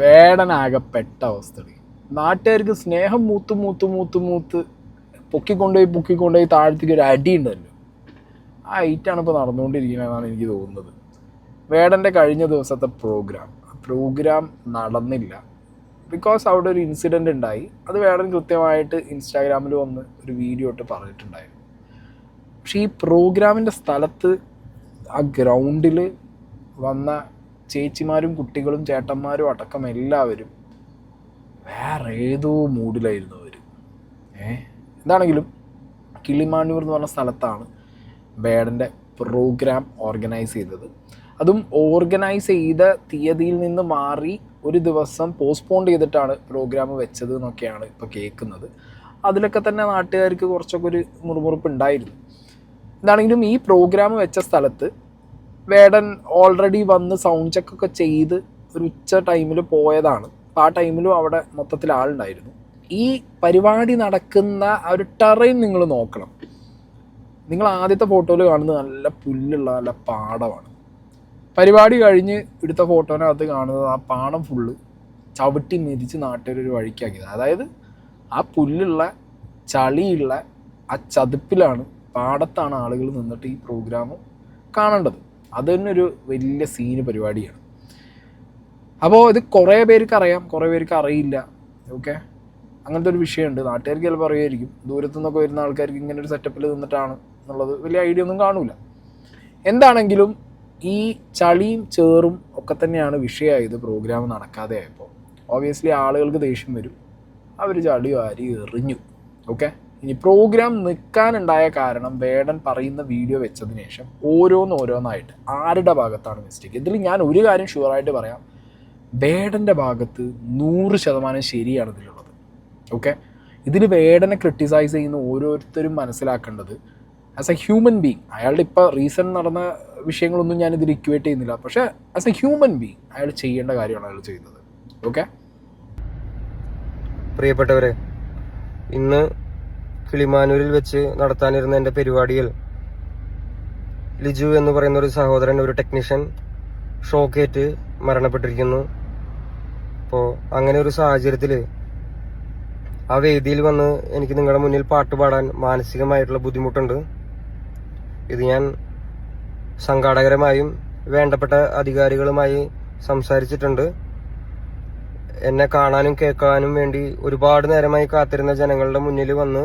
വേടനാകെ പെട്ട അവസ്ഥ നാട്ടുകാർക്ക് സ്നേഹം മൂത്ത് മൂത്ത് മൂത്ത് മൂത്ത് പൊക്കിക്കൊണ്ടുപോയി പൊക്കിക്കൊണ്ടുപോയി താഴത്തേക്ക് ഒരു അടി ഉണ്ടല്ലോ. ആ ഐറ്റാണ് ഇപ്പോൾ നടന്നുകൊണ്ടിരിക്കുന്നതെന്നാണ് എനിക്ക് തോന്നുന്നത്. വേടന്റെ കഴിഞ്ഞ ദിവസത്തെ പ്രോഗ്രാം പ്രോഗ്രാം നടന്നില്ല. ബിക്കോസ് അവിടെ ഒരു ഇൻസിഡന്റ് ഉണ്ടായി. അത് വേടൻ കൃത്യമായിട്ട് ഇൻസ്റ്റാഗ്രാമിൽ വന്ന് ഒരു വീഡിയോ ഇട്ട് പറഞ്ഞിട്ടുണ്ടായിരുന്നു. പക്ഷേ ഈ പ്രോഗ്രാമിന്റെ സ്ഥലത്ത് ആ ഗ്രൗണ്ടിൽ വന്ന ചേച്ചിമാരും കുട്ടികളും ചേട്ടന്മാരും അടക്കം എല്ലാവരും വേറെ ഏതോ മൂഡിലായിരുന്നു അവർ ഏ? എന്താണെങ്കിലും കിളിമാനൂർ എന്ന് പറഞ്ഞ സ്ഥലത്താണ് ബേഡന്റെ പ്രോഗ്രാം ഓർഗനൈസ് ചെയ്തത്. അതും ഓർഗനൈസ് ചെയ്ത തീയതിയിൽ നിന്ന് മാറി ഒരു ദിവസം പോസ്റ്റ്പോൺ ചെയ്തിട്ടാണ് പ്രോഗ്രാം വെച്ചത് എന്നൊക്കെയാണ് ഇപ്പോൾ കേൾക്കുന്നത്. അതിലൊക്കെ തന്നെ നാട്ടുകാർക്ക് കുറച്ചൊക്കെ ഒരു മുറുമുറുപ്പ് ഉണ്ടായിരുന്നു. എന്താണെങ്കിലും ഈ പ്രോഗ്രാം വെച്ച സ്ഥലത്ത് വേടൻ ഓൾറെഡി വന്ന് സൗണ്ട് ചെക്ക് ഒക്കെ ചെയ്ത് ഒരു ഉച്ച ടൈമിൽ പോയതാണ്. ആ ടൈമിലും അവിടെ മൊത്തത്തിൽ ആളുണ്ടായിരുന്നു. ഈ പരിപാടി നടക്കുന്ന ആ ഒരു ടെറൈൻ നിങ്ങൾ നോക്കണം. നിങ്ങൾ ആദ്യത്തെ ഫോട്ടോയിൽ കാണുന്നത് നല്ല പുല്ലുള്ള നല്ല പാടമാണ്. പരിപാടി കഴിഞ്ഞ് എടുത്ത ഫോട്ടോനകത്ത് കാണുന്നത് ആ പാടം ഫുള്ള് ചവിട്ടി മെതിച്ച് നാട്ടുകാരൊരു വഴിക്കാക്കിയത്. അതായത് ആ പുല്ലുള്ള ചളിയുള്ള ആ ചതുപ്പിലാണ് പാടത്താണ് ആളുകൾ നിന്നിട്ട് ഈ പ്രോഗ്രാം കാണേണ്ടത്. അത് ഒരു വലിയ സീന് പരിപാടിയാണ്. അപ്പോൾ ഇത് കുറേ പേർക്ക് അറിയാം കുറേ പേർക്ക് അറിയില്ല ഓക്കെ അങ്ങനത്തെ ഒരു വിഷയമുണ്ട്. നാട്ടുകാർക്ക് ചിലപ്പോൾ അറിയായിരിക്കും. ദൂരത്തു നിന്നൊക്കെ വരുന്ന ആൾക്കാർക്ക് ഇങ്ങനെ ഒരു സെറ്റപ്പിൽ നിന്നിട്ടാണ് എന്നുള്ളത് വലിയ ഐഡിയ ഒന്നും കാണൂല. എന്താണെങ്കിലും ഈ ചളിയും ചേറും ഒക്കെ തന്നെയാണ് വിഷയമായത് പ്രോഗ്രാം നടക്കാതെ ആയപ്പോൾ ഓബിയസ്ലി ആളുകൾക്ക് ദേഷ്യം വരും. അവർ ചളിയും വാരി എറിഞ്ഞു ഓക്കെ ഇനി പ്രോഗ്രാം നിൽക്കാനുണ്ടായ കാരണം വേടൻ പറയുന്ന വീഡിയോ വെച്ചതിന് ശേഷം ഓരോന്നോരോന്നായിട്ട് ആരുടെ ഭാഗത്താണ് മിസ്റ്റേക്ക് ഇതിൽ ഞാൻ ഒരു കാര്യം ഷുവറായിട്ട് പറയാം. വേടന്റെ ഭാഗത്ത് നൂറ് ശതമാനം ശരിയാണ് ഇതിലുള്ളത്. ഓക്കെ ഇതിൽ വേടനെ ക്രിട്ടിസൈസ് ചെയ്യുന്ന ഓരോരുത്തരും മനസ്സിലാക്കേണ്ടത് ആസ് എ ഹ്യൂമൻ ബീങ് അയാളുടെ ഇപ്പോൾ റീസെന്റ് നടന്ന വിഷയങ്ങളൊന്നും ഞാൻ ഇതിൽ ഇക്വേറ്റ് ചെയ്യുന്നില്ല. പക്ഷേ ആസ് എ ഹ്യൂമൻ ബീങ് അയാൾ ചെയ്യേണ്ട കാര്യമാണ് അയാൾ ചെയ്യുന്നത്. ഓക്കെ പ്രിയപ്പെട്ടവരെ ഇന്ന് കിളിമാനൂരിൽ വെച്ച് നടത്താനിരുന്ന എന്റെ പരിപാടിയിൽ ലിജു എന്ന് പറയുന്ന ഒരു സഹോദരൻ ഒരു ടെക്നീഷ്യൻ ഷോക്കേറ്റ് മരണപ്പെട്ടിരിക്കുന്നു. അപ്പോൾ അങ്ങനെ ഒരു സാഹചര്യത്തിൽ ആ വേദിയിൽ വന്ന് എനിക്ക് നിങ്ങളുടെ മുന്നിൽ പാട്ട് പാടാൻ മാനസികമായിട്ടുള്ള ബുദ്ധിമുട്ടുണ്ട്. ഇത് ഞാൻ സംഘാടകരമായും വേണ്ടപ്പെട്ട അധികാരികളുമായി സംസാരിച്ചിട്ടുണ്ട്. എന്നെ കാണാനും കേൾക്കാനും വേണ്ടി ഒരുപാട് നേരമായി കാത്തിരുന്ന ജനങ്ങളുടെ മുന്നിൽ വന്ന്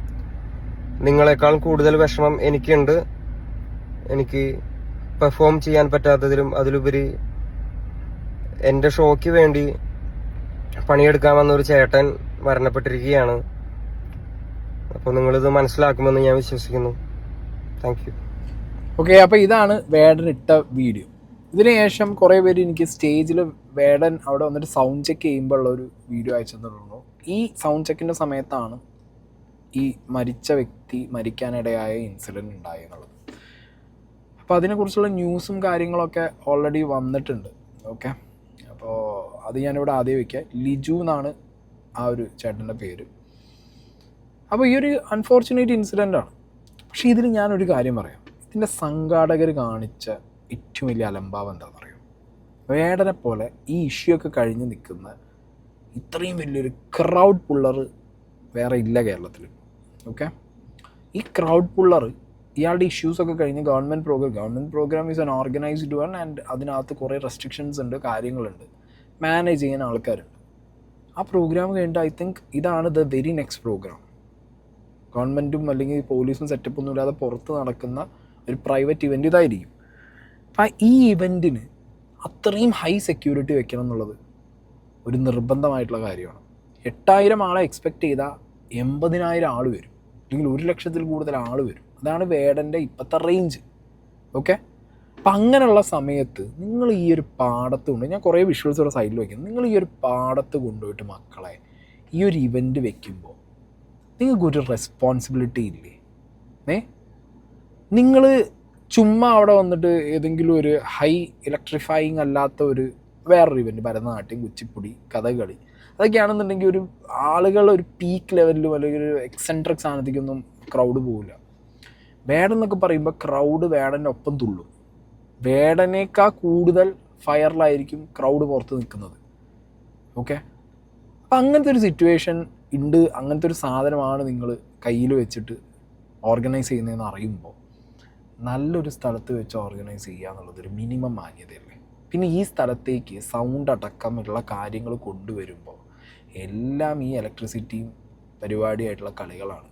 നിങ്ങളെക്കാൾ കൂടുതൽ വിഷമം എനിക്കുണ്ട്. എനിക്ക് പെർഫോം ചെയ്യാൻ പറ്റാത്തതിലും അതിലുപരി എന്റെ ഷോയ്ക്ക് വേണ്ടി പണിയെടുക്കാമെന്ന ഒരു ചേട്ടൻ മരണപ്പെട്ടിരിക്കുകയാണ്. അപ്പോൾ നിങ്ങളിത് മനസ്സിലാക്കുമെന്ന് ഞാൻ വിശ്വസിക്കുന്നു. താങ്ക് യു ഓക്കെ അപ്പോൾ ഇതാണ് വേടൻ ഇട്ട വീഡിയോ ഇതിനുശേഷം കുറേ പേര് എനിക്ക് സ്റ്റേജിൽ വേടൻ അവിടെ വന്നിട്ട് സൗണ്ട് ചെക്ക് ചെയ്യുമ്പോൾ ഉള്ള ഒരു വീഡിയോ അയച്ചു തന്നിട്ടുള്ളൂ ഈ സൗണ്ട് ചെക്കിന്റെ സമയത്താണ് ഈ മരിച്ച വ്യക്തി മരിക്കാനിടയായ ഇൻസിഡന്റ് ഉണ്ടായെന്നുള്ളത് അപ്പോൾ അതിനെക്കുറിച്ചുള്ള ന്യൂസും കാര്യങ്ങളൊക്കെ ഓൾറെഡി വന്നിട്ടുണ്ട്. ഓക്കെ അപ്പോൾ അത് ഞാനിവിടെ ആദ്യം വയ്ക്കാം ലിജു എന്നാണ് ആ ഒരു ചേട്ടന്റെ പേര്. അപ്പോൾ ഈ ഒരു അൺഫോർച്ചുനേറ്റ് ഇൻസിഡന്റ് ആണ്. പക്ഷേ ഇതിൽ ഞാനൊരു കാര്യം പറയാം. ഇതിന്റെ സംഘാടകർ കാണിച്ച ഏറ്റവും വലിയ അലംഭാവം എന്താണെന്ന് അറിയാം വേടനെ പോലെ ഈ ഇഷ്യൂ ഒക്കെ കഴിഞ്ഞ് നിൽക്കുന്ന ഇത്രയും വലിയൊരു ക്രൗഡ് പുള്ളർ വേറെ ഇല്ല കേരളത്തിൽ ഓക്കെ ഈ ക്രൗഡ് പുള്ളർ ഇയാളുടെ ഇഷ്യൂസൊക്കെ കഴിഞ്ഞ് government programme government programme is an organised one and അതിനകത്ത് കുറേ റെസ്ട്രിക്ഷൻസ് ഉണ്ട് കാര്യങ്ങളുണ്ട്. മാനേജ് ചെയ്യുന്ന ആൾക്കാരുണ്ട്. ആ പ്രോഗ്രാം കഴിഞ്ഞിട്ട് ഐ തിങ്ക് ഇതാണ് ദ വെരി നെക്സ്റ്റ് പ്രോഗ്രാം ഗവൺമെന്റും അല്ലെങ്കിൽ പോലീസും സെറ്റപ്പ് ഒന്നും ഇല്ലാതെ പുറത്ത് നടക്കുന്ന ഒരു പ്രൈവറ്റ് ഇവന്റ് ഇതായിരിക്കും. അപ്പം ഈ ഇവന്റിന് അത്രയും ഹൈ സെക്യൂരിറ്റി വെക്കണം എന്നുള്ളത് ഒരു നിർബന്ധമായിട്ടുള്ള കാര്യമാണ്. എട്ടായിരം ആളെ എക്സ്പെക്റ്റ് ചെയ്താൽ എൺപതിനായിരം ആൾ വരും. അല്ലെങ്കിൽ ഒരു ലക്ഷത്തിൽ കൂടുതൽ ആൾ വരും. അതാണ് വേടന്റെ ഇപ്പോഴത്തെ റേഞ്ച് ഓക്കെ അപ്പം അങ്ങനെയുള്ള സമയത്ത് നിങ്ങൾ ഈ ഒരു പാടത്ത് കൊണ്ട് ഞാൻ കുറേ വിഷ്വൽസ് ഇവിടെ സൈഡിൽ വയ്ക്കുന്നത് നിങ്ങൾ ഈ ഒരു പാടത്ത് കൊണ്ടുപോയിട്ട് മക്കളെ ഈ ഒരു ഇവന്റ് വെക്കുമ്പോൾ നിങ്ങൾക്കൊരു റെസ്പോൺസിബിലിറ്റി ഇല്ലേ? ഏ? നിങ്ങൾ ചുമ്മാ അവിടെ വന്നിട്ട് ഏതെങ്കിലും ഒരു ഹൈ ഇലക്ട്രിഫൈയിങ് അല്ലാത്ത ഒരു വേറൊരു ഇവന്റ് ഭരതനാട്യം കുച്ചിപ്പുടി കഥകളി അതൊക്കെയാണെന്നുണ്ടെങ്കിൽ ഒരു ആളുകൾ ഒരു പീക്ക് ലെവലിലും അല്ലെങ്കിൽ ഒരു എക്സെൻട്രിക് സാധനത്തേക്കൊന്നും ക്രൗഡ് പോകില്ല വേടൻ എന്നൊക്കെ പറയുമ്പോൾ ക്രൗഡ് വേടന്റെ ഒപ്പം തുള്ളും. വേടനേക്കാൾ കൂടുതൽ ഫയറിലായിരിക്കും ക്രൗഡ് പുറത്ത് നിൽക്കുന്നത്. ഓക്കെ അപ്പം അങ്ങനത്തെ ഒരു സിറ്റുവേഷൻ ഉണ്ട്. അങ്ങനത്തെ ഒരു സാധനമാണ് നിങ്ങൾ കയ്യിൽ വെച്ചിട്ട് ഓർഗനൈസ് ചെയ്യുന്നതെന്ന് അറിയുമ്പോൾ നല്ലൊരു സ്ഥലത്ത് വെച്ച് ഓർഗനൈസ് ചെയ്യുക എന്നുള്ളത് ഒരു മിനിമം മാന്യതയല്ലേ? പിന്നെ ഈ സ്ഥലത്തേക്ക് സൗണ്ട് അടക്കമുള്ള കാര്യങ്ങൾ കൊണ്ടുവരുമ്പോൾ എല്ലാം ഈ ഇലക്ട്രിസിറ്റിയും പരിപാടിയായിട്ടുള്ള കളികളാണ്.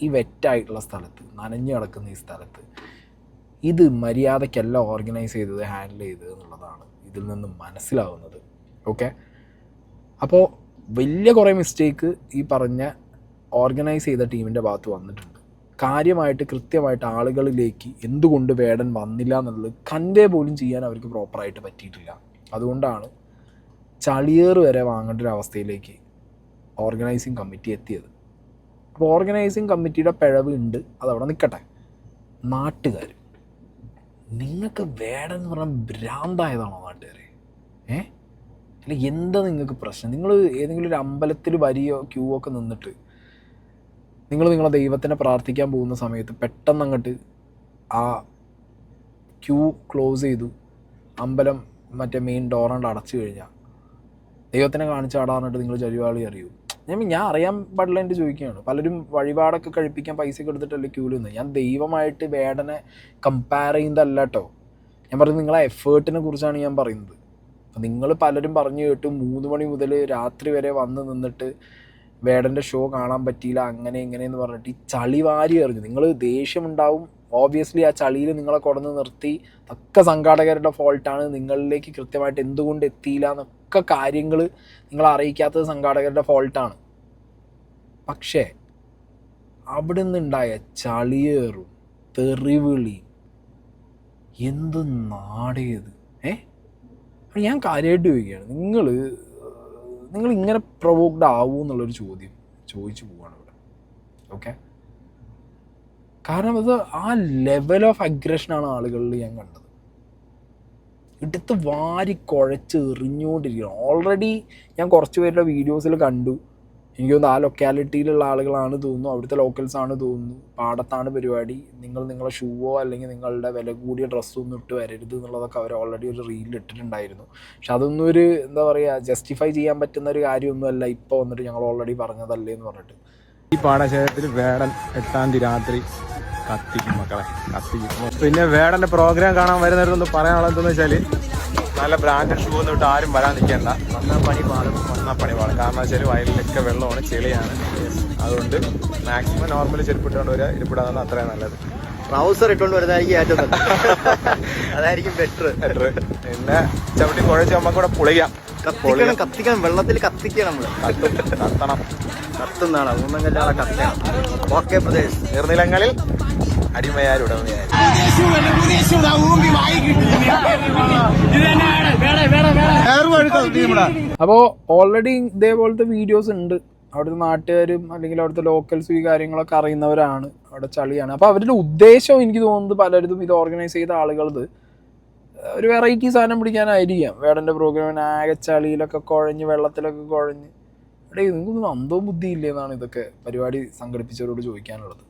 ഈ വെറ്റായിട്ടുള്ള സ്ഥലത്ത് നനഞ്ഞു കിടക്കുന്ന ഈ സ്ഥലത്ത് ഇത് മര്യാദയ്ക്കല്ല ഓർഗനൈസ് ചെയ്തത് ഹാൻഡിൽ ചെയ്തത് എന്നുള്ളതാണ് ഇതിൽ നിന്ന് മനസ്സിലാവുന്നത്. ഓക്കെ അപ്പോൾ വലിയ കുറേ മിസ്റ്റേക്ക് ഈ പറഞ്ഞ ഓർഗനൈസ് ചെയ്ത ടീമിന്റെ ഭാഗത്ത് വന്നിട്ടുണ്ട്. കാര്യമായിട്ട് കൃത്യമായിട്ട് ആളുകളിലേക്ക് എന്തുകൊണ്ട് വേടൻ വന്നില്ല എന്നുള്ളത് കൺവേ പോലും ചെയ്യാൻ അവർക്ക് പ്രോപ്പറായിട്ട് പറ്റിയിട്ടില്ല. അതുകൊണ്ടാണ് ചളിയേറ് വരെ വാങ്ങേണ്ട ഒരു അവസ്ഥയിലേക്ക് ഓർഗനൈസിങ് കമ്മിറ്റി എത്തിയത്. അപ്പോൾ ഓർഗനൈസിങ് കമ്മിറ്റിയുടെ പിഴവ് ഉണ്ട് അതവിടെ നിൽക്കട്ടെ നാട്ടുകാർ നിങ്ങൾക്ക് വേടെന്ന് പറഞ്ഞാൽ ഭ്രാന്തായതാണോ നാട്ടുകാരെ? ഏ? അല്ല എന്താ നിങ്ങൾക്ക് പ്രശ്നം? നിങ്ങൾ ഏതെങ്കിലും ഒരു അമ്പലത്തിൽ വരിയോ ക്യൂ ഒക്കെ നിന്നിട്ട് നിങ്ങൾ നിങ്ങളെ ദൈവത്തിനെ പ്രാർത്ഥിക്കാൻ പോകുന്ന സമയത്ത് പെട്ടെന്ന് അങ്ങോട്ട് ആ ക്യൂ ക്ലോസ് ചെയ്തു. അമ്പലം മറ്റേ മെയിൻ ഡോറണ്ട് അടച്ചു കഴിഞ്ഞാൽ ദൈവത്തിനെ കാണിച്ച് നിങ്ങൾ ചരിവാളി അറിയൂ. ഞാൻ ഞാൻ അറിയാൻ പാടില്ല എന്റെ ചോദിക്കുകയാണ്. പലരും വഴിപാടൊക്കെ കഴിപ്പിക്കാൻ പൈസ എടുത്തിട്ടല്ലേ ക്യൂൽ നിന്ന്. ഞാൻ ദൈവമായിട്ട് വേടനെ കമ്പയർ ചെയ്യുന്നതല്ല കേട്ടോ ഞാൻ പറയുന്നത് നിങ്ങളെ എഫേർട്ടിനെ കുറിച്ചാണ് ഞാൻ പറയുന്നത്. അപ്പം നിങ്ങൾ പലരും പറഞ്ഞു കേട്ട് മൂന്ന് മണി മുതൽ രാത്രി വരെ വന്ന് നിന്നിട്ട് വേടന്റെ ഷോ കാണാൻ പറ്റിയില്ല അങ്ങനെ ഇങ്ങനെ എന്ന് പറഞ്ഞിട്ട് ഈ ചളി വാരി എറിഞ്ഞു. നിങ്ങൾ ദേഷ്യമുണ്ടാവും ഓബിയസ്ലി ആ ചളിയിൽ നിങ്ങളെ കൊടന്ന് നിർത്തി ഒക്കെ സംഘാടകരുടെ ഫോൾട്ടാണ് നിങ്ങളിലേക്ക് കൃത്യമായിട്ട് എന്തുകൊണ്ട് എത്തിയില്ല എന്നൊക്കെ കാര്യങ്ങൾ നിങ്ങളെ അറിയിക്കാത്തത് സംഘാടകരുടെ ഫോൾട്ടാണ് പക്ഷേ അവിടെ നിന്നുണ്ടായ ചളിയേറും തെറിവിളി എന്ത് നാടേത്? ഏ? ഞാൻ കാര്യമായിട്ട് ചോദിക്കുകയാണ്. നിങ്ങൾ നിങ്ങൾ ഇങ്ങനെ പ്രൊവോക്ഡ് ആവൂ എന്നുള്ളൊരു ചോദ്യം ചോദിച്ചു പോവാണ് ഇവിടെ. ഓക്കെ കാരണം അത് ആ ലെവൽ ഓഫ് അഗ്രഷനാണ് ആളുകളിൽ ഞാൻ കണ്ടത്. എടുത്ത് വാരി കുഴച്ച് എറിഞ്ഞുകൊണ്ടിരിക്കണം ഓൾറെഡി ഞാൻ കുറച്ച് പേരുടെ വീഡിയോസിൽ കണ്ടു. എനിക്ക് തോന്നുന്നു ആ ലൊക്കാലിറ്റിയിലുള്ള ആളുകളാണ് തോന്നുന്നു. അവിടുത്തെ ലോക്കൽസ് ആണ് തോന്നുന്നു. പാടത്താണ് പരിപാടി. നിങ്ങൾ നിങ്ങളെ ഷൂവോ അല്ലെങ്കിൽ നിങ്ങളുടെ വില കൂടിയ ഡ്രസ്സോ ഒന്നും ഇട്ട് വരരുത് എന്നുള്ളതൊക്കെ അവർ ഓൾറെഡി ഒരു റീലിൽ ഇട്ടിട്ടുണ്ടായിരുന്നു. പക്ഷെ അതൊന്നും ഒരു എന്താ പറയുക ജസ്റ്റിഫൈ ചെയ്യാൻ പറ്റുന്ന ഒരു കാര്യമൊന്നുമല്ല ഇപ്പോൾ വന്നിട്ട് ഞങ്ങൾ ഓൾറെഡി പറഞ്ഞതല്ലേ എന്ന് പറഞ്ഞിട്ട്. ഈ പാടശേഖരത്തിൽ വേടൻ എട്ടാം തീയതി രാത്രി കത്തിക്കും മക്കളെ കത്തിക്കും. പിന്നെ വേടന്റെ പ്രോഗ്രാം കാണാൻ വരുന്നവരൊന്ന് പറയാനുള്ളത് എന്താണെന്ന് വെച്ചാൽ നല്ല ബ്രാൻഡ് ഷൂ ഒന്നും ഇട്ട് ആരും വരാൻ നിൽക്കേണ്ട. വന്നാൽ പണി പാടും വന്നാൽ പണി പാടും. കാരണം വെച്ചാൽ വയലിലൊക്കെ വെള്ളമാണ് ചെളിയാണ്. അതുകൊണ്ട് മാക്സിമം നോർമലി ചെരുപ്പിട്ടുകൊണ്ട് വരിക ഇരിപ്പിടാതാണ് അത്രയും നല്ലത്. ട്രൗസർ ഇട്ടുകൊണ്ട് വരുന്നതായിരിക്കും ഏറ്റവും നല്ലത്. അതായിരിക്കും ബെറ്റർ ബെറ്റർ പിന്നെ ചവിട്ടി കുഴച്ച് നമുക്ക് കൂടെ പൊളിക്കാം. കത്തിക്കണം കത്തിക്കണം. വെള്ളത്തിൽ കത്തിക്കണം നമ്മൾ കത്തണം. കത്തുന്നതാണ് ഊന്നം കല്യാണം കത്തിക്കണം ഓക്കെ പ്രദേശ്. നീർനിലങ്ങളിൽ അടിമയാരും ഉടമയാരും. അപ്പോൾ ഓൾറെഡി ഇതേപോലത്തെ വീഡിയോസ് ഉണ്ട്. അവിടുത്തെ നാട്ടുകാരും അല്ലെങ്കിൽ അവിടുത്തെ ലോക്കൽസ് ഈ കാര്യങ്ങളൊക്കെ അറിയുന്നവരാണ്. അവിടെ ചളിയാണ്. അപ്പോൾ അവരുടെ ഉദ്ദേശം എനിക്ക് തോന്നുന്നത് പലരും ഇത് ഓർഗനൈസ് ചെയ്ത ആളുകളത്. ഒരു വെറൈറ്റി സാധനം പിടിക്കാനായിരിക്കാം. വേടന്റെ പ്രോഗ്രാമിന് ആകെ ചളിയിലൊക്കെ കുഴഞ്ഞ് വെള്ളത്തിലൊക്കെ കുഴഞ്ഞ്. എടേ നിങ്ങൾക്കൊന്നും അന്തവും ബുദ്ധിയില്ലേ എന്നാണ് ഇതൊക്കെ പരിപാടി സംഘടിപ്പിച്ചവരോട് ചോദിക്കാനുള്ളത്.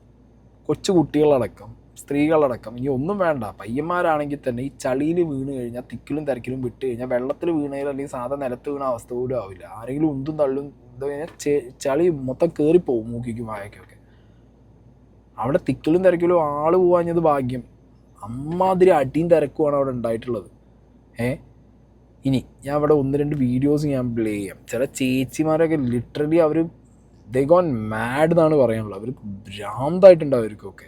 കൊച്ചു കുട്ടികളടക്കം സ്ത്രീകളടക്കം ഇനി ഒന്നും വേണ്ട. പയ്യന്മാരാണെങ്കിൽ തന്നെ ഈ ചളിയിൽ വീണ് കഴിഞ്ഞാൽ തിക്കിലും തിരക്കിലും വിട്ട് കഴിഞ്ഞാൽ വെള്ളത്തിൽ വീണതിൽ അല്ലെങ്കിൽ സാധാ നിലത്ത് വീണ അവസ്ഥ പോലും ആവില്ല. ആരെങ്കിലും ഉന്തും തള്ളും എന്താ കഴിഞ്ഞാൽ ചളി മൊത്തം കയറിപ്പോവും മൂക്കിക്കും വായക്കൊക്കെ. അവിടെ തിക്കിലും തിരക്കിലും ആൾ പോവാഞ്ഞത് ഭാഗ്യം. അമ്മാതിരി അടിയും തിരക്കുമാണ് അവിടെ ഉണ്ടായിട്ടുള്ളത്. ഏ? ഇനി ഞാൻ ഇവിടെ ഒന്ന് രണ്ട് വീഡിയോസ് ഞാൻ പ്ലേ ചെയ്യാം. ചില ചേച്ചിമാരൊക്കെ ലിറ്ററലി അവർ ദേ ഗോൺ മാഡ് എന്നാണ് പറയാനുള്ളത്. അവർ ഭ്രാന്തായിട്ടുണ്ട് അവർക്കൊക്കെ.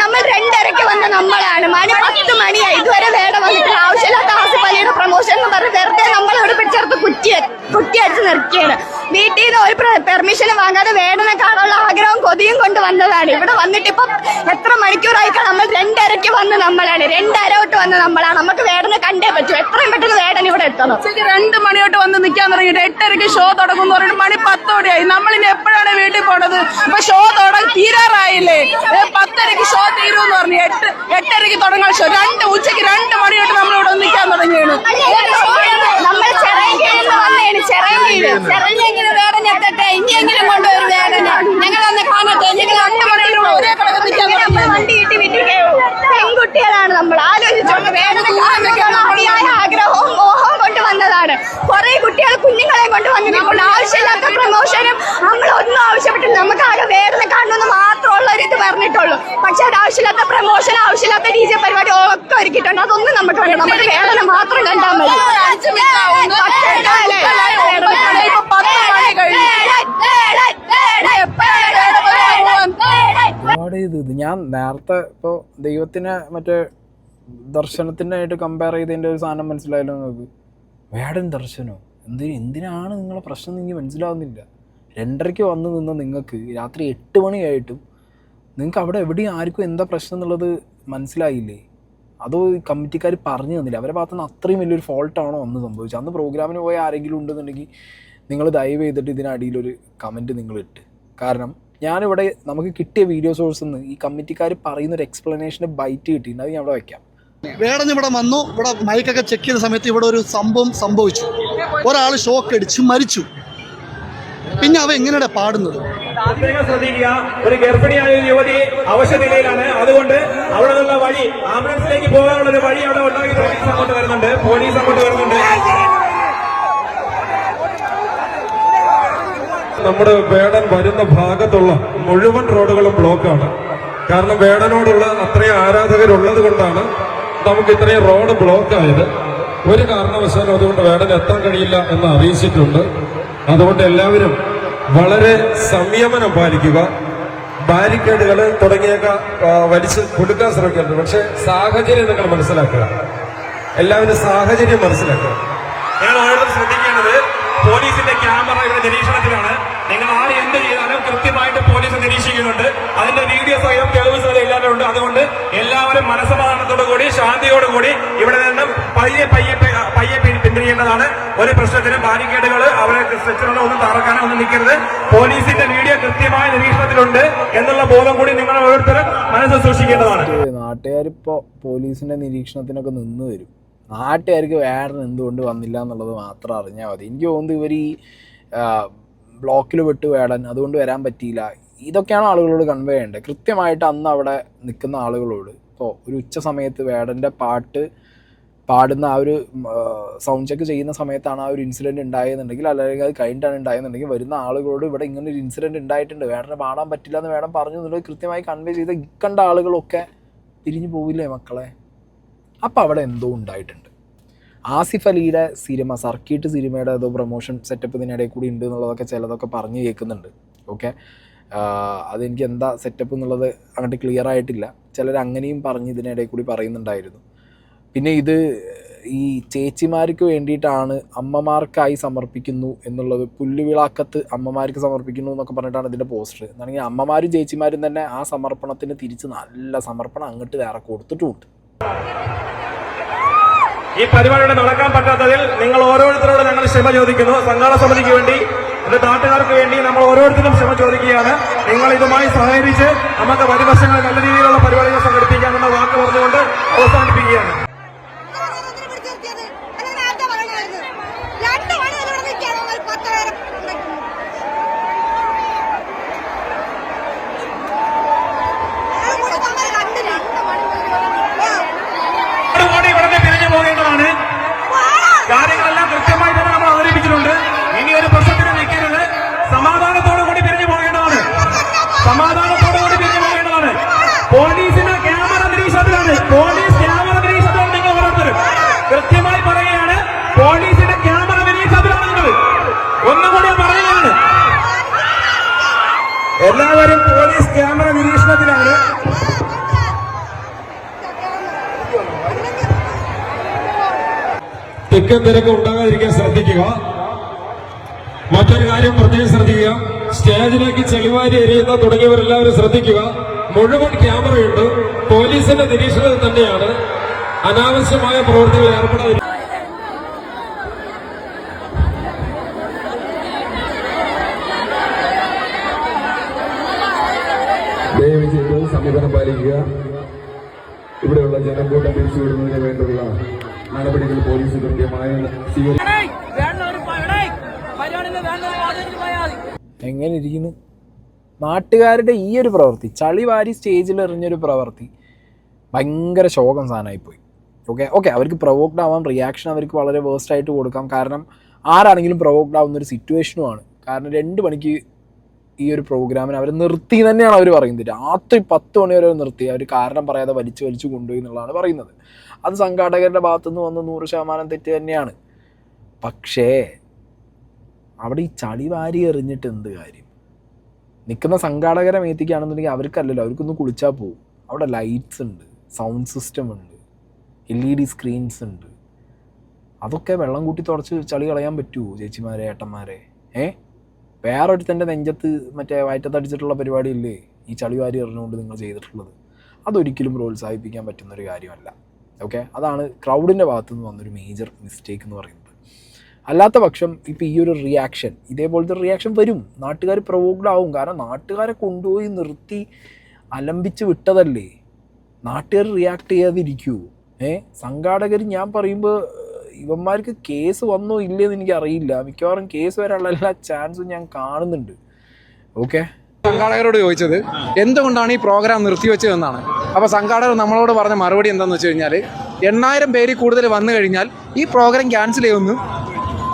നമ്മൾ രണ്ടരയ്ക്ക് വന്ന നമ്മളാണ്. മണി പത്ത് മണിയായി. ഇതുവരെ വേടൻ വന്നിട്ട് ആവശ്യമില്ലാത്ത ആസിഫ് പ്രൊമോഷൻ എന്ന് പറഞ്ഞ് വെറുതെ നമ്മളോട് പിടിച്ചെടുത്ത് അടിച്ച് നിർത്തിയാണ്. വീട്ടിൽ നിന്ന് ഒരു പെർമിഷൻ വാങ്ങാതെ വേടനെ കാണാനുള്ള ആഗ്രഹവും കൊതിയും കൊണ്ട് വന്നതാണ്. ഇവിടെ വന്നിട്ട് ഇപ്പം എത്ര മണിക്കൂറായി നമ്മൾ രണ്ടരയ്ക്ക് വന്ന് നമ്മളാണ്. രണ്ടര തൊട്ട് വന്ന് നമ്മളാണ്. നമുക്ക് വേടനെ കണ്ടേ പറ്റൂ. എത്രയും പെട്ടെന്ന് വേടൻ ഇവിടെ എത്തണം. ഉച്ചയ്ക്ക് രണ്ട് മണിയോട്ട് വന്ന് നിൽക്കാൻ തുടങ്ങിയിട്ട് എട്ടരയ്ക്ക് ഷോ തുടങ്ങും എന്ന് പറഞ്ഞിട്ട് മണി പത്തോടെയായി. നമ്മളിനി എപ്പോഴാണ് വീട്ടിൽ പോണത്? ഇപ്പൊ ഷോ തുടങ്ങി തീരാറായില്ലേ? പത്തരയ്ക്ക് ഷോ തീരുമെന്ന് പറഞ്ഞു. എട്ട് എട്ടരയ്ക്ക് തുടങ്ങാൻ ഷോ. രണ്ട് ഉച്ചയ്ക്ക് രണ്ട് മണിയോട്ട് നമ്മളിവിടെ നിൽക്കാൻ തുടങ്ങിയാണ്. നമ്മൾ വന്നേണ് ചെറൈകീഴ് ചെറൈകീഴ് വേടൻ എത്തട്ടെ ഇനിയെങ്കിലും കൊണ്ടുവരും വേടന. ഞങ്ങൾ അന്ന് കാണട്ടെ ഞങ്ങൾ ഒരേ നിൽക്കാൻ വണ്ടി കിട്ടി വിട്ടിട്ടേ പെൺകുട്ടികളാണ് നമ്മൾ. ആലോചിച്ചോണ്ട് കാണാനൊക്കെയുള്ള അതിയായ ആഗ്രഹവും മോഹവും കൊണ്ട് വന്നതാണ്. കുറെ കുട്ടികൾ കുഞ്ഞുങ്ങളെ കൊണ്ട് വന്നിട്ടുണ്ട് ആവശ്യമില്ലാത്ത പ്രമോഷനും നമ്മൾ ഒന്നും ആവശ്യപ്പെട്ടില്ല. നമുക്ക് ആകെ വേടനെ കാണണമെന്ന് മാത്രമുള്ള ഒരു ഇത് പറഞ്ഞിട്ടുള്ളൂ പക്ഷെ അത് ആവശ്യമില്ലാത്ത പ്രമോഷൻ ആവശ്യമില്ലാത്ത ഡി ജെ പരിപാടി ഒക്കെ ഒരുക്കിയിട്ടുണ്ട്. അതൊന്നും നമുക്ക് വേണ്ട. നമ്മുടെ വേടനെ മാത്രം കണ്ടാൽ മതി. ഞാൻ നേരത്തെ ഇപ്പോ ദൈവത്തിനെ മറ്റേ ദർശനത്തിനായിട്ട് കമ്പയർ ചെയ്തതിന്റെ ഒരു സാധനം മനസ്സിലായല്ലോ നമുക്ക് വേടൻ ദർശനോ? എന്തിന് എന്തിനാണ് നിങ്ങളെ പ്രശ്നം നിങ്ങൾ മനസ്സിലാവുന്നില്ല. രണ്ടരയ്ക്ക് വന്ന് നിന്ന് നിങ്ങൾക്ക് രാത്രി എട്ട് മണിയായിട്ടും നിങ്ങൾക്ക് അവിടെ എവിടെയും ആർക്കും എന്താ പ്രശ്നം എന്നുള്ളത് മനസ്സിലായില്ലേ? അതോ കമ്മിറ്റിക്കാർ പറഞ്ഞു തന്നില്ല? അവരെ ഭാഗത്തു നിന്ന് അത്രയും വലിയൊരു ഫോൾട്ടാണോ അന്ന് സംഭവിച്ചത്? അന്ന് പ്രോഗ്രാമിന് പോയ ആരെങ്കിലും ഉണ്ടെന്നുണ്ടെങ്കിൽ നിങ്ങൾ ദയവ് ചെയ്തിട്ട് ഇതിനടിയിലൊരു കമന്റ് നിങ്ങൾ ഇട്ട്. കാരണം ഞാനിവിടെ നമുക്ക് കിട്ടിയ വീഡിയോ സോഴ്സിൽ നിന്ന് ഈ കമ്മിറ്റിക്കാർ പറയുന്ന ഒരു എക്സ്പ്ലനേഷന് ബൈറ്റ് കിട്ടിയിട്ടുണ്ട്. അത് ഞാൻ അവിടെ വയ്ക്കാം വേടൻ ഇവിടെ വന്നു. ഇവിടെ മൈക്കൊക്കെ ചെക്ക് ചെയ്ത സമയത്ത് ഇവിടെ ഒരു സംഭവം സംഭവിച്ചു. ഒരാൾ ഷോക്ക് അടിച്ച് മരിച്ചു. പിന്നെ അവ എങ്ങനെയാണ് പാടുന്നത്? ശ്രദ്ധിക്കുക. ഒരു ഗർഭിണിയായ ഒരു യുവതി അവശ്യ നിലയിലാണ്. അതുകൊണ്ട് അവിടെ നിന്നുള്ള വഴി ആംബുലൻസിലേക്ക് പോകാനുള്ള ഒരു വഴി അവിടെ ഉണ്ടാക്കി പോലീസ് അങ്ങോട്ട് വരുന്നുണ്ട്. പോലീസ് അങ്ങോട്ട് വരുന്നുണ്ട്. നമ്മുടെ വേടൻ വരുന്ന ഭാഗത്തുള്ള മുഴുവൻ റോഡുകളും ബ്ലോക്കാണ്. കാരണം വേടനോടുള്ള അത്രയും ആരാധകരുള്ളത് കൊണ്ടാണ് നമുക്ക് ഇത്രയും റോഡ് ബ്ലോക്ക് ആയത് ഒരു കാരണവശാലും അതുകൊണ്ട് വേടൻ എത്താൻ കഴിയില്ല എന്ന് അറിയിച്ചിട്ടുണ്ട്. അതുകൊണ്ട് എല്ലാവരും വളരെ സംയമനം പാലിക്കുക. ബാരിക്കേഡുകൾ തുടങ്ങിയൊക്കെ വലിച്ച് കൊടുക്കാൻ ശ്രമിക്കരുത്. പക്ഷെ സാഹചര്യം നിങ്ങൾ മനസ്സിലാക്കുക. എല്ലാവരും സാഹചര്യം മനസ്സിലാക്കുക. ഞാൻ ഓരോരുത്തരും ശ്രദ്ധിക്കേണ്ടത് പോലീസിന്റെ ക്യാമറ ഇവിടെ നിരീക്ഷണത്തിലാണ്. നിങ്ങൾ ആര് എന്ത് ചെയ്താലും കൃത്യമായിട്ട് പോലീസ് നിരീക്ഷിക്കുന്നുണ്ട്. അതിന്റെ വീഡിയോ സഹിതം തെളിവ് സഹിതം എല്ലാവരും ഉണ്ട് അതുകൊണ്ട് എല്ലാവരും മനസ്സമാധാനത്തോടു കൂടി ശാന്തിയോടുകൂടി ഇവിടെ നിന്നും പയ്യെ പയ്യെ പയ്യെ പിന്തിരിയേണ്ടതാണ് ഒരു പ്രശ്നത്തിനും ബാരിക്കേഡുകൾ അവരെ സ്ട്രെച്ചറുകളോ ഒന്നും തറക്കാനോ ഒന്നും നിൽക്കരുത്. പോലീസിന്റെ വീഡിയോ കൃത്യമായ നിരീക്ഷണത്തിലുണ്ട് എന്നുള്ള ബോധം കൂടി നിങ്ങൾ ഓരോരുത്തരും മനസ്സിൽ സൂക്ഷിക്കേണ്ടതാണ്. നാട്ടുകാരിപ്പോ പോലീസിന്റെ നിരീക്ഷണത്തിനൊക്കെ നിന്ന് വരും. നാട്ടുകാർക്ക് വേറെ എന്തുകൊണ്ട് വന്നില്ല എന്നുള്ളത് മാത്രം അറിഞ്ഞാൽ മതി. എനിക്ക് തോന്നുന്നു ഇവർ ഈ ബ്ലോക്കിൽ വിട്ട് വേടൻ അതുകൊണ്ട് വരാൻ പറ്റിയില്ല. ഇതൊക്കെയാണ് ആളുകളോട് കൺവേ ചെയ്യേണ്ടത്. കൃത്യമായിട്ട് അന്ന് അവിടെ നിൽക്കുന്ന ആളുകളോട്. ഇപ്പോൾ ഒരു ഉച്ച സമയത്ത് വേടന്റെ പാട്ട് പാടുന്ന ആ ഒരു സൗണ്ട് ചെക്ക് ചെയ്യുന്ന സമയത്താണ് ആ ഒരു ഇൻസിഡന്റ് ഉണ്ടായെന്നുണ്ടെങ്കിൽ അല്ലെങ്കിൽ അത് കഴിഞ്ഞിട്ടാണ് ഉണ്ടായെന്നുണ്ടെങ്കിൽ വരുന്ന ആളുകളോട് ഇവിടെ ഇങ്ങനെ ഒരു ഇൻസിഡന്റ് ഉണ്ടായിട്ടുണ്ട്. വേടനെ പാടാൻ പറ്റില്ല എന്ന് വേണം പറഞ്ഞു എന്നുള്ളത് കൃത്യമായി കൺവേ ചെയ്ത ഇക്കണ്ട ആളുകളൊക്കെ തിരിഞ്ഞു പോവില്ലേ മക്കളെ? അപ്പോൾ അവിടെ എന്തോ ഉണ്ടായിട്ടുണ്ട്. ആസിഫ് അലിയുടെ സിനിമ സർക്കിട്ട് സിനിമയുടെ ഏതോ പ്രൊമോഷൻ സെറ്റപ്പ് ഇതിനിടയിൽ കൂടി ഉണ്ട് എന്നുള്ളതൊക്കെ ചിലതൊക്കെ പറഞ്ഞു കേൾക്കുന്നുണ്ട്. ഓക്കെ അതെനിക്ക് എന്താ സെറ്റപ്പ് എന്നുള്ളത് അങ്ങോട്ട് ക്ലിയർ ആയിട്ടില്ല. ചിലർ അങ്ങനെയും പറഞ്ഞ് ഇതിനിടയിൽ കൂടി പറയുന്നുണ്ടായിരുന്നു. പിന്നെ ഇത് ഈ ചേച്ചിമാർക്ക് വേണ്ടിയിട്ടാണ് അമ്മമാർക്കായി സമർപ്പിക്കുന്നു എന്നുള്ളത്. പുല്ലുവിളാക്കത്ത് അമ്മമാർക്ക് സമർപ്പിക്കുന്നു എന്നൊക്കെ പറഞ്ഞിട്ടാണ് ഇതിന്റെ പോസ്റ്റർ. എന്നാണെങ്കിൽ അമ്മമാരും ചേച്ചിമാരും തന്നെ ആ സമർപ്പണത്തിന് തിരിച്ച് നല്ല സമർപ്പണം അങ്ങോട്ട് വേറെ കൊടുത്തിട്ടുമുണ്ട് ഈ പരിപാടിയുടെ നടക്കാൻ പറ്റാത്തതിൽ നിങ്ങൾ ഓരോരുത്തരോട് ഞങ്ങൾ ക്ഷമ ചോദിക്കുന്നു. സംഘാട സമിതിക്ക് വേണ്ടി എന്റെ നാട്ടുകാർക്ക് വേണ്ടി നമ്മൾ ഓരോരുത്തരും ക്ഷമ ചോദിക്കുകയാണ്. നിങ്ങൾ ഇതുമായി സഹകരിച്ച് നമുക്ക് വരുവർഷങ്ങൾ നല്ല രീതിയിലുള്ള പരിപാടികൾ സംഘടിപ്പിക്കാമെന്ന വാക്ക് പറഞ്ഞുകൊണ്ട് അവസാനിപ്പിക്കുകയാണ്. തിക്കും തിരക്കും ഉണ്ടാകാതിരിക്കാൻ ശ്രദ്ധിക്കുക. മറ്റൊരു കാര്യം പ്രത്യേകം ശ്രദ്ധിക്കുക. സ്റ്റേജിലേക്ക് ചെളിവാരി എരിയുന്ന തുടങ്ങിയവരെല്ലാവരും ശ്രദ്ധിക്കുക. മുഴുവൻ ക്യാമറയുണ്ട്. പോലീസിന്റെ നിരീക്ഷണത്തിൽ തന്നെയാണ്. അനാവശ്യമായ പ്രവൃത്തികൾ ഏർപ്പെടാതിരിക്കുക സംവിധാനം പാലിക്കുക. ഇവിടെയുള്ള ജനക്കൂട്ടം പിരിച്ചുവിടുന്നതിന് വേണ്ടിയുള്ള നടപടികൾ പോലീസ് കൃത്യമായി എങ്ങനെ ഇരിക്കുന്നു? നാട്ടുകാരുടെ ഈ ഒരു പ്രവൃത്തി ചളി വാരി സ്റ്റേജിൽ എറിഞ്ഞൊരു പ്രവൃത്തി ഭയങ്കര ശോകം സാധനമായിപ്പോയി. ഓക്കെ ഓക്കെ അവർക്ക് പ്രൊവോക്ഡ് ആവാം റിയാക്ഷൻ അവർക്ക് വളരെ വേസ്റ്റ് ആയിട്ട് കൊടുക്കാം. കാരണം ആരാണെങ്കിലും പ്രൊവോക്ഡ് ആവുന്ന ഒരു സിറ്റുവേഷനുമാണ് കാരണം രണ്ട് മണിക്ക് ഈ ഒരു പ്രോഗ്രാമിന് അവർ നിർത്തി തന്നെയാണ് അവർ പറയുന്നത്. രാത്രി പത്ത് മണി വരെ നിർത്തി. അവർ കാരണം പറയാതെ വലിച്ചു വലിച്ചു കൊണ്ടുപോയി എന്നുള്ളതാണ് പറയുന്നത്. അത് സംഘാടകരുടെ ഭാഗത്തുനിന്ന് വന്ന് നൂറ് ശതമാനം തെറ്റ് തന്നെയാണ്. പക്ഷേ അവിടെ ഈ ചളി വാരി എറിഞ്ഞിട്ട് എന്ത് കാര്യം? നിൽക്കുന്ന സംഘാടകരെ മേത്തിക്കുകയാണെന്നുണ്ടെങ്കിൽ അവർക്കല്ലല്ലോ അവർക്കൊന്ന് കുളിച്ചാൽ പോകും അവിടെ ലൈറ്റ്സ് ഉണ്ട് സൗണ്ട് സിസ്റ്റം ഉണ്ട് എൽ ഇ ഡി സ്ക്രീൻസ് ഉണ്ട്. അതൊക്കെ വെള്ളം കൂട്ടി തുടച്ച് ചളി കളയാൻ പറ്റുമോ ചേച്ചിമാരെ ഏട്ടന്മാരെ? ഏ? വേറൊരുത്തന്റെ നെഞ്ചത്ത് മറ്റേ വയറ്റത്തടിച്ചിട്ടുള്ള പരിപാടിയില്ലേ ഈ ചളി വാരി എറിഞ്ഞുകൊണ്ട് നിങ്ങൾ ചെയ്തിട്ടുള്ളത്? അതൊരിക്കലും പ്രോത്സാഹിപ്പിക്കാൻ പറ്റുന്നൊരു കാര്യമല്ല. ഓക്കെ അതാണ് ക്രൗഡിന്റെ ഭാഗത്തു നിന്ന് വന്നൊരു മേജർ മിസ്റ്റേക്ക് എന്ന് പറയുന്നത്. അല്ലാത്ത പക്ഷം ഇപ്പം ഈ ഒരു റിയാക്ഷൻ ഇതേപോലത്തെ റിയാക്ഷൻ വരും. നാട്ടുകാർ പ്രൊവോക്ഡ് ആവും. കാരണം നാട്ടുകാരെ കൊണ്ടുപോയി നിർത്തി അലമ്പിച്ച് വിട്ടതല്ലേ? നാട്ടുകാർ റിയാക്ട് ചെയ്യാതിരിക്കൂ. ഏ? സംഘാടകർ ഞാൻ പറയുമ്പോൾ ഇവന്മാർക്ക് കേസ് വന്നോ ഇല്ലയെന്ന് എനിക്ക് അറിയില്ല മിക്കവാറും കേസ് വരാനുള്ള എല്ലാ ചാൻസും ഞാൻ കാണുന്നുണ്ട്. ഓക്കെ സംഘാടകരോട് ചോദിച്ചത് എന്തുകൊണ്ടാണ് ഈ പ്രോഗ്രാം നിർത്തിവെച്ചതെന്നാണ്. അപ്പോൾ സംഘാടകർ നമ്മളോട് പറഞ്ഞ മറുപടി എന്താണെന്ന് വെച്ച് കഴിഞ്ഞാൽ എണ്ണായിരം പേര് കൂടുതൽ വന്നു കഴിഞ്ഞാൽ ഈ പ്രോഗ്രാം ക്യാൻസൽ ചെയ്യുമെന്ന്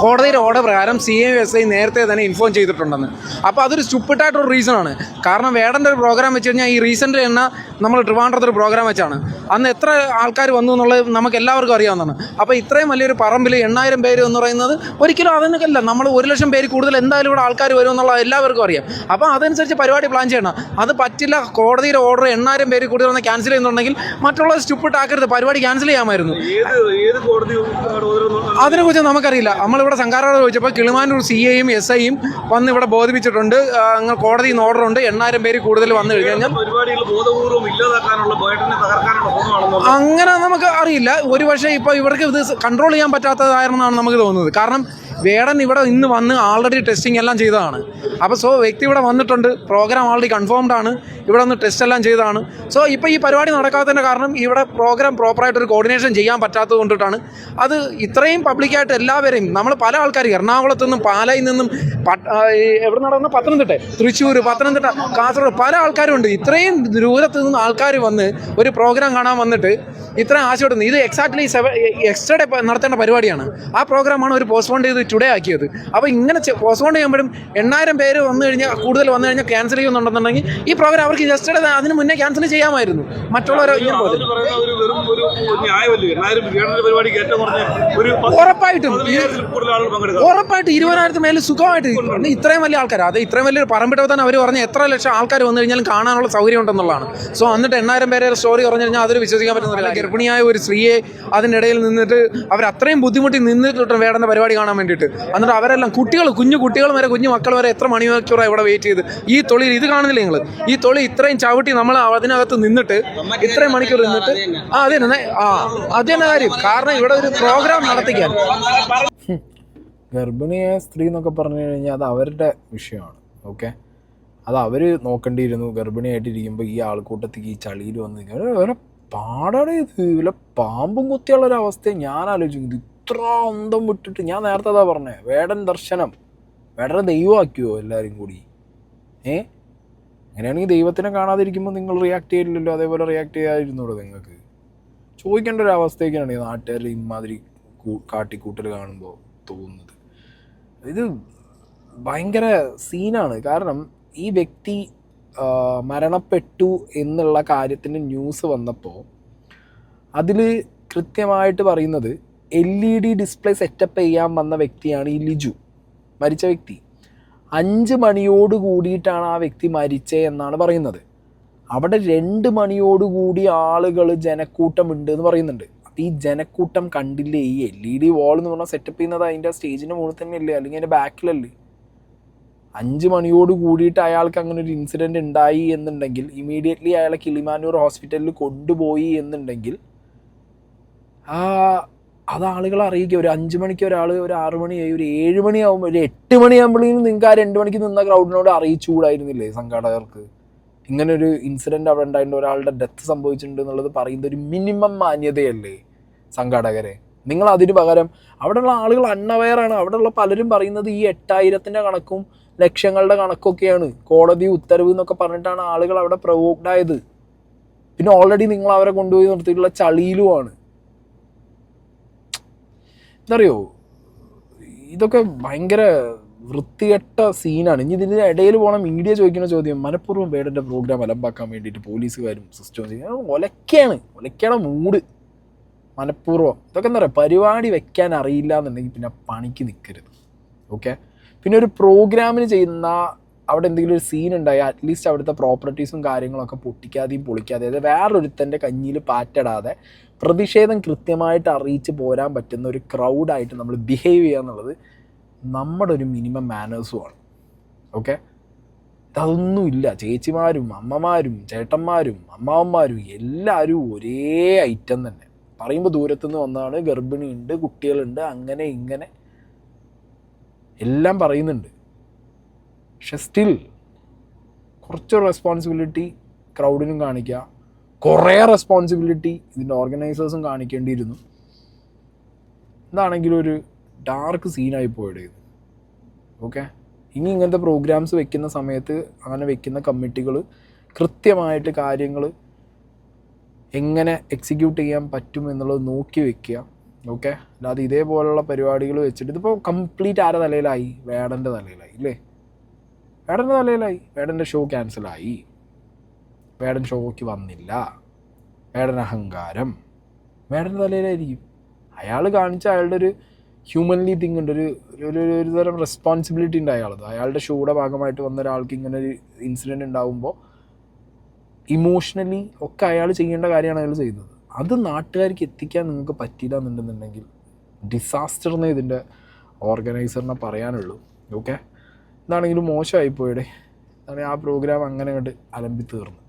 കോടതിയുടെ ഓർഡർ പ്രകാരം സി എം എസ് ഐ നേരത്തെ തന്നെ ഇൻഫോം ചെയ്തിട്ടുണ്ടെന്ന്. അപ്പോൾ അതൊരു സ്റ്റുപ്പിട്ടായിട്ടൊരു റീസൺ ആണ്. കാരണം വേടന്റെ ഒരു പ്രോഗ്രാം വെച്ച് കഴിഞ്ഞാൽ ഈ റീസെന്റ് എണ്ണ നമ്മൾ ട്രിവാൻഡ്രത്ത് ഒരു പ്രോഗ്രാം വെച്ചാണ്. അന്ന് എത്ര ആൾക്കാർ വന്നു എന്നുള്ളത് നമുക്ക് എല്ലാവർക്കും അറിയാവുന്നതാണ്. അപ്പോൾ ഇത്രയും വലിയൊരു പറമ്പിൽ എണ്ണായിരം പേര് എന്ന് പറയുന്നത് ഒരിക്കലും അതിനൊക്കെയല്ല നമ്മൾ ഒരു ലക്ഷം പേര് കൂടുതൽ എന്തായാലും ഇവിടെ ആൾക്കാർ വരും എന്നുള്ളത് എല്ലാവർക്കും അറിയാം. അപ്പോൾ അതനുസരിച്ച് പരിപാടി പ്ലാൻ ചെയ്യണം. അത് പറ്റില്ല കോടതിയുടെ ഓർഡർ എണ്ണായിരം പേര് കൂടുതൽ വന്ന് ക്യാൻസൽ ചെയ്യുന്നുണ്ടെങ്കിൽ മറ്റുള്ള സ്റ്റുപ്പിട്ട് ആക്കരുത്. പരിപാടി ക്യാൻസൽ ചെയ്യാമായിരുന്നു. അതിനെക്കുറിച്ച് നമുക്കറിയില്ല. നമ്മളിവിടെ സംഘാടകരോട് ചോദിച്ചപ്പോൾ കിളിമാനൂർ സി എയും എസ് ഐയും വന്ന് ഇവിടെ ബോധിപ്പിച്ചിട്ടുണ്ട്. അങ്ങ് കോടതിയിൽ നിന്ന് ഓർഡർ ഉണ്ട്. എണ്ണായിരം പേര് കൂടുതൽ വന്നു കഴിഞ്ഞു കഴിഞ്ഞാൽ അങ്ങനെ നമുക്ക് അറിയില്ല. ഒരു പക്ഷേ ഇപ്പോൾ ഇവർക്ക് ഇത് കൺട്രോൾ ചെയ്യാൻ പറ്റാത്തതായിരുന്നാണ് നമുക്ക് തോന്നുന്നത്. കാരണം വേടൻ ഇവിടെ ഇന്ന് വന്ന് ആൾറെഡി ടെസ്റ്റിംഗ് എല്ലാം ചെയ്തതാണ്. അപ്പോൾ സോ വ്യക്തി ഇവിടെ വന്നിട്ടുണ്ട്. പ്രോഗ്രാം ആൾറെഡി കൺഫേംഡ് ആണ്. ഇവിടെ ഒന്ന് ടെസ്റ്റ് എല്ലാം ചെയ്തതാണ്. സോ ഇപ്പോൾ ഈ പരിപാടി നടക്കാത്തതിന്റെ കാരണം ഇവിടെ പ്രോഗ്രാം പ്രോപ്പറായിട്ടൊരു കോർഡിനേഷൻ ചെയ്യാൻ പറ്റാത്തത് കൊണ്ടിട്ടാണ്. അത് ഇത്രയും പബ്ലിക്കായിട്ട് എല്ലാവരെയും നമ്മൾ പല ആൾക്കാർ എറണാകുളത്ത് നിന്നും പാലയിൽ നിന്നും എവിടെ നടന്ന പത്തനംതിട്ട. തൃശ്ശൂർ പത്തനംതിട്ട കാസർഗോഡ് പല ആൾക്കാരും ഉണ്ട് ഇത്രയും ദൂരത്തു നിന്ന് ആൾക്കാർ വന്ന് ഒരു പ്രോഗ്രാം കാണാൻ വന്നിട്ട് ഇത്രയും ആശയപ്പെടുന്നു. ഇത് എക്സാക്ട്ലി സെവൻ എക്സ്ട്രാ നടത്തേണ്ട പരിപാടിയാണ്. ആ പ്രോഗ്രാമാണ് ഒരു പോസ്റ്റ്പോൺ ചെയ്ത് ടുഡേ ആക്കിയത്. അപ്പോൾ ഇങ്ങനെ പോസ്റ്റ്പോൺ ചെയ്യുമ്പോഴും എണ്ണായിരം പേര് വന്നു കഴിഞ്ഞാൽ കൂടുതൽ വന്നു കഴിഞ്ഞാൽ ക്യാൻസൽ ചെയ്യുന്നുണ്ടെന്നുണ്ടെങ്കിൽ ഈ പ്രോഗ്രാം അവർക്ക് ജസ്റ്റ് അതിന് മുന്നേ ക്യാൻസൽ ചെയ്യാമായിരുന്നു. മറ്റുള്ളവരെ ഇങ്ങനെ ഉറപ്പായിട്ടും. ഉറപ്പായിട്ട് ഇരുപതിനായിരത്തി മേലെ സുഖമായിട്ട് ഇത്രയും വലിയ ആൾക്കാർ അത് ഇത്രയും വലിയൊരു പറമ്പിട്ട് തന്നെ അവർ പറഞ്ഞ എത്ര ലക്ഷം ആൾക്കാർ വന്നു കഴിഞ്ഞാലും കാണാനുള്ള സൗകര്യം ഉണ്ടെന്നുള്ളതാണ്. സോ എന്നിട്ട് എണ്ണായിരം പേരെ സ്റ്റോറി പറഞ്ഞു കഴിഞ്ഞാൽ അതൊരു വിശ്വസിക്കാൻ പറ്റുന്നില്ല ഗർഭിണിയായ ഒരു സ്ത്രീയെ അതിനിടയിൽ നിന്നിട്ട് അവർ അത്രയും ബുദ്ധിമുട്ടി നിന്നിട്ട് വേടേണ്ട പരിപാടി കാണാൻ വേണ്ടിയിട്ട്. എന്നിട്ട് അവരെല്ലാം കുട്ടികൾ കുഞ്ഞു കുട്ടികൾ വരെ കുഞ്ഞു മക്കൾ വരെ എത്ര മണിക്കൂറാണ് ഇവിടെ വെയിറ്റ് ചെയ്ത്? ഈ തൊളി ഇത് കാണുന്നില്ല നിങ്ങൾ ഈ തൊളി ഇത്രയും ചവിട്ടി നമ്മൾ അതിനകത്ത് നിന്നിട്ട് ഇത്രയും മണിക്കൂർ നിന്നിട്ട് ആ അത് തന്നെ ആ അത് തന്നെ കാര്യം. കാരണം ഇവിടെ ഒരു പ്രോഗ്രാം നടത്തിക്കാൻ. ഗർഭിണിയായ സ്ത്രീ എന്നൊക്കെ പറഞ്ഞു കഴിഞ്ഞാൽ അത് അവരുടെ വിഷയമാണ് ഓക്കെ അത് അവർ നോക്കേണ്ടിയിരുന്നു ഗർഭിണിയായിട്ടിരിക്കുമ്പോൾ ഈ ആൾക്കൂട്ടത്തേക്ക് ഈ ചളിയിൽ വന്ന് വേറെ പാടാണ് ഇത്. വല്ല പാമ്പും കുത്തിയുള്ള ഒരു ഞാൻ ആലോചിക്കുന്നത്. ഇത്ര അന്തം വിട്ടിട്ട് ഞാൻ നേരത്തെ അതാ പറഞ്ഞേ വേടൻ ദർശനം വേടനെ ദൈവമാക്കിയോ എല്ലാവരും കൂടി? ഏ? അങ്ങനെയാണെങ്കിൽ ദൈവത്തിനെ കാണാതിരിക്കുമ്പോൾ നിങ്ങൾ റിയാക്ട് ചെയ്യില്ലല്ലോ അതേപോലെ റിയാക്ട് ചെയ്യാതിരുന്നൂടെ നിങ്ങൾക്ക്? ചോദിക്കേണ്ട ഒരു അവസ്ഥയൊക്കെയാണ് ഈ നാട്ടുകാരിൽ ഇമാതിരി കാട്ടിക്കൂട്ടൽ കാണുമ്പോൾ തോന്നുന്നത്. ഇത് ഭയങ്കര സീനാണ്. കാരണം ഈ വ്യക്തി മരണപ്പെട്ടു എന്നുള്ള കാര്യത്തിന്റെ ന്യൂസ് വന്നപ്പോൾ അതിൽ കൃത്യമായിട്ട് പറയുന്നത് L E D display setup ചെയ്യാൻ വന്ന വ്യക്തിയാണ് ഈ ലിജു. മരിച്ച വ്യക്തി. അഞ്ച് മണിയോട് കൂടിയിട്ടാണ് ആ വ്യക്തി മരിച്ചേ എന്നാണ് പറയുന്നത്. അവിടെ രണ്ട് മണിയോട് കൂടി ആളുകൾ ജനക്കൂട്ടമുണ്ട് എന്ന് പറയുന്നുണ്ട്. അപ്പം ഈ ജനക്കൂട്ടം കണ്ടില്ലേ? ഈ എൽ ഇ ഡി വാൾ എന്ന് പറഞ്ഞാൽ സെറ്റപ്പ് ചെയ്യുന്നത് അതിന്റെ സ്റ്റേജിന്റെ മുകളിൽ തന്നെയല്ലേ? അല്ലെങ്കിൽ അതിന്റെ ബാക്കിലല്ലേ അഞ്ച് മണിയോട് കൂടിയിട്ട് അയാൾക്ക് അങ്ങനെ ഒരു ഇൻസിഡന്റ് ഉണ്ടായി എന്നുണ്ടെങ്കിൽ ഇമീഡിയറ്റ്ലി അയാളെ കിളിമാനൂർ ഹോസ്പിറ്റലിൽ കൊണ്ടുപോയി എന്നുണ്ടെങ്കിൽ ആ അത് ആളുകളെ അറിയിക്കുക. ഒരു അഞ്ച് മണിക്ക് ഒരാൾ ഒരു ആറ് മണിയായി ഒരു ഏഴ് മണിയാകുമ്പോൾ ഒരു എട്ട് മണിയാകുമ്പോഴേക്കും നിങ്ങൾക്ക് ആ രണ്ട് മണിക്ക് നിന്ന ക്രൗഡിനോട് അറിയിച്ചുകൂടായിരുന്നില്ലേ സംഘാടകർക്ക്? ഇങ്ങനെ ഒരു ഇൻസിഡന്റ് അവിടെ ഉണ്ടായിട്ട് ഒരാളുടെ ഡെത്ത് സംഭവിച്ചിട്ടുണ്ട് എന്നുള്ളത് പറയുന്ന ഒരു മിനിമം മാന്യതയല്ലേ സംഘാടകരെ? നിങ്ങൾ അതിന് പകരം അവിടെയുള്ള ആളുകൾ അൺഅവെയറാണ് അവിടെയുള്ള പലരും പറയുന്നത് ഈ എട്ടായിരത്തിന്റെ കണക്കും ലക്ഷങ്ങളുടെ കണക്കൊക്കെയാണ്. കോടതി ഉത്തരവ് എന്നൊക്കെ പറഞ്ഞിട്ടാണ് ആളുകൾ അവിടെ പ്രൊവോക്ഡ് ആയത്. പിന്നെ ഓൾറെഡി നിങ്ങൾ അവരെ കൊണ്ടുപോയി നിർത്തിയിട്ടുള്ള ചളിയിലുമാണ്. എന്തറിയോ ഇതൊക്കെ ഭയങ്കര വൃത്തികെട്ട സീനാണ് ഇനി ഇതിന്റെ ഇടയിൽ പോകണം മീഡിയ ചോദിക്കുന്ന ചോദ്യം മനഃപൂർവം വേടന്റെ പ്രോഗ്രാം അലമ്പാക്കാൻ വേണ്ടിയിട്ട് പോലീസുകാരും സിസ്റ്റവും ചെയ്യുന്നത് ഒലക്കാണ് ഒലക്കയുടെ മൂഡ് മനഃപൂർവം. ഇതൊക്കെ എന്താ പറയുക? പരിപാടി വെക്കാൻ അറിയില്ല എന്നുണ്ടെങ്കിൽ പിന്നെ പണിക്ക് നിൽക്കരുത് ഓക്കെ പിന്നെ ഒരു പ്രോഗ്രാമിന് ചെയ്യുന്ന അവിടെ എന്തെങ്കിലും ഒരു സീൻ ഉണ്ടായി അറ്റ്ലീസ്റ്റ് അവിടുത്തെ പ്രോപ്പർട്ടീസും കാര്യങ്ങളൊക്കെ പൊട്ടിക്കാതെയും പൊളിക്കാതെ അതായത് വേറൊരുത്തന്റെ കഞ്ഞിയിൽ പാറ്റടാതെ പ്രതിഷേധം കൃത്യമായിട്ട് അറിയിച്ച് പോരാൻ പറ്റുന്ന ഒരു ക്രൗഡായിട്ട് നമ്മൾ ബിഹേവ് ചെയ്യുക എന്നുള്ളത് നമ്മുടെ ഒരു മിനിമം മാനേഴ്സുമാണ് ഓക്കെ അതൊന്നുമില്ല ചേച്ചിമാരും അമ്മമാരും ചേട്ടന്മാരും അമ്മാവന്മാരും എല്ലാവരും ഒരേ ഐറ്റം തന്നെ. പറയുമ്പോൾ ദൂരത്തുനിന്ന് വന്നതാണ് ഗർഭിണിയുണ്ട് കുട്ടികളുണ്ട് അങ്ങനെ ഇങ്ങനെ. എല്ലാം പറയുന്നുണ്ട്. പക്ഷെ സ്റ്റിൽ കുറച്ച് റെസ്പോൺസിബിലിറ്റി ക്രൗഡിനും കാണിക്കുക. കുറേ റെസ്പോൺസിബിലിറ്റി ഇതിന്റെ ഓർഗനൈസേഴ്സും കാണിക്കേണ്ടിയിരുന്നു. ഇതാണെങ്കിലും ഒരു ഡാർക്ക് സീനായി പോയത് ഇത്. ഓക്കെ ഇനി ഇങ്ങനത്തെ പ്രോഗ്രാംസ് വെക്കുന്ന സമയത്ത് അങ്ങനെ വെക്കുന്ന കമ്മിറ്റികൾ കൃത്യമായിട്ട് കാര്യങ്ങൾ എങ്ങനെ എക്സിക്യൂട്ട് ചെയ്യാൻ പറ്റും എന്നുള്ളത് നോക്കി വെക്കുക. ഓക്കെ അല്ലാതെ ഇതേപോലുള്ള പരിപാടികൾ വെച്ചിട്ട് ഇതിപ്പോൾ കംപ്ലീറ്റ് ആരുടെ തലയിലായി? വേടന്റെ തലയിലായി ഇല്ലേ? വേടന്റെ തലയിലായി. വേടന്റെ ഷോ ക്യാൻസലായി വേടൻ ഷോക്ക് വന്നില്ല. വേടൻ അഹങ്കാരം. വേടന്റെ തലയിലായിരിക്കും. അയാൾ കാണിച്ച അയാളുടെ ഒരു ഹ്യൂമൻലി തിങ് ഉണ്ട്. ഒരു ഒരു- തരം റെസ്പോൺസിബിലിറ്റി ഉണ്ട് അയാളത്. അയാളുടെ ഷോയുടെ ഭാഗമായിട്ട് വന്ന ഒരാൾക്ക് ഇങ്ങനെ ഒരു ഇൻസിഡന്റ് ഉണ്ടാകുമ്പോൾ ഇമോഷണലി ഒക്കെ അയാൾ ചെയ്യേണ്ട കാര്യമാണ് അയാൾ ചെയ്യുന്നത്. അത് നാട്ടുകാർക്ക് എത്തിക്കാൻ നിങ്ങൾക്ക് പറ്റില്ല എന്നുണ്ടെന്നുണ്ടെങ്കിൽ ഡിസാസ്റ്റർ എന്നേ ഇതിന്റെ ഓർഗനൈസറിനെ പറയാനുള്ളൂ. ഓക്കെ എന്താണെങ്കിലും മോശമായിപ്പോയിടെ. അതാണെങ്കിൽ ആ പ്രോഗ്രാം അങ്ങനെ അങ്ങോട്ട് അലമ്പി തീർന്നു